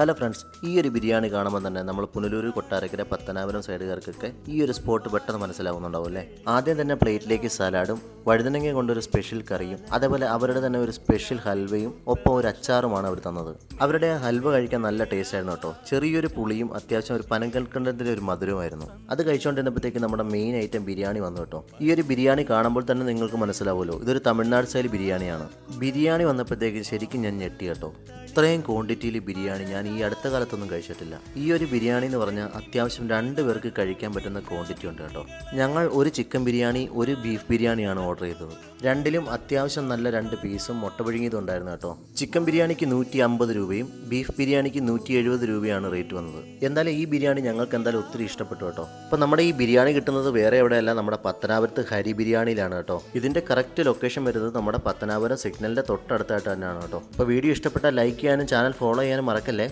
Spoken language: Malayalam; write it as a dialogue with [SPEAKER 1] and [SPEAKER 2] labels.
[SPEAKER 1] ഹലോ ഫ്രണ്ട്സ് ഈ ഒരു ബിരിയാണി കാണുമ്പോൾ തന്നെ നമ്മൾ പുനലൂർ കൊട്ടാരക്കര പത്തനാപുരം സൈഡുകാർക്കൊക്കെ ഈ ഒരു സ്പോട്ട് പെട്ടെന്ന് മനസ്സിലാവുന്നുണ്ടാവും അല്ലേ? ആദ്യം തന്നെ പ്ലേറ്റിലേക്ക് സലാഡും വഴുതനങ്ങ കൊണ്ടൊരു സ്പെഷ്യൽ കറിയും അതേപോലെ അവരുടെ തന്നെ ഒരു സ്പെഷ്യൽ ഹൽവയും ഒപ്പം ഒരു അച്ചാറുമാണ് അവർ തന്നത്. അവരുടെ ഹൽവ കഴിക്കാൻ നല്ല ടേസ്റ്റ് ആയിരുന്നു കേട്ടോ. ചെറിയൊരു പുളിയും അത്യാവശ്യം ഒരു പനങ്കൽക്കണ്ടത്തിന്റെ ഒരു മധുരമായിരുന്നു അത് കഴിച്ചുകൊണ്ടിരുന്നപ്പോഴത്തേക്ക് നമ്മുടെ മെയിൻ ഐറ്റം ബിരിയാണി വന്നു കേട്ടോ. ഈ ഒരു ബിരിയാണി കാണുമ്പോൾ തന്നെ നിങ്ങൾക്ക് മനസ്സിലാവുമല്ലോ ഇതൊരു തമിഴ്നാട് സ്റ്റൈൽ ബിരിയാണിയാണ്. ബിരിയാണി വന്നപ്പോഴത്തേക്ക് ശരിക്കും ഞാൻ ഞെട്ടി കേട്ടോ. ഇത്രയും ക്വാണ്ടിറ്റിയിൽ ബിരിയാണി ഞാൻ ഈ അടുത്ത കാലത്തൊന്നും കഴിച്ചിട്ടില്ല. ഈ ഒരു ബിരിയാണി എന്ന് പറഞ്ഞാൽ അത്യാവശ്യം രണ്ട് പേർക്ക് കഴിക്കാൻ പറ്റുന്ന ക്വാണ്ടിറ്റി ഉണ്ട് കേട്ടോ. ഞങ്ങൾ ഒരു ചിക്കൻ ബിരിയാണി ഒരു ബീഫ് ബിരിയാണിയാണ് ഓർഡർ ചെയ്തത്. രണ്ടിലും അത്യാവശ്യം നല്ല രണ്ട് പീസും മുട്ട പിഴുങ്ങിയതും ഉണ്ടായിരുന്നു കേട്ടോ. ചിക്കൻ ബിരിയാണിക്ക് നൂറ്റി അമ്പത് രൂപയും ബീഫ് ബിരിയാണിക്ക് നൂറ്റി എഴുപത് രൂപയാണ് റേറ്റ് വന്നത്. എന്തായാലും ഈ ബിരിയാണി ഞങ്ങൾക്ക് എന്തായാലും ഒത്തിരി ഇഷ്ടപ്പെട്ടു കേട്ടോ. അപ്പം നമ്മുടെ ഈ ബിരിയാണി കിട്ടുന്നത് വേറെ എവിടെയല്ല നമ്മുടെ പത്തനാപുരത്ത് ഹരി ബിരിയാണിയിലാണ് കേട്ടോ. ഇതിന്റെ കറക്റ്റ് ലൊക്കേഷൻ വരുന്നത് നമ്മുടെ പത്തനാപുരം സിഗ്നലിന്റെ തൊട്ടടുത്തായിട്ട് തന്നെയാണ് കേട്ടോ. അപ്പോൾ വീഡിയോ ഇഷ്ടപ്പെട്ടാൽ ലൈക്ക് ചെയ്യാനും ചാനൽ ഫോളോ ചെയ്യാനും മറക്കല്ലേ?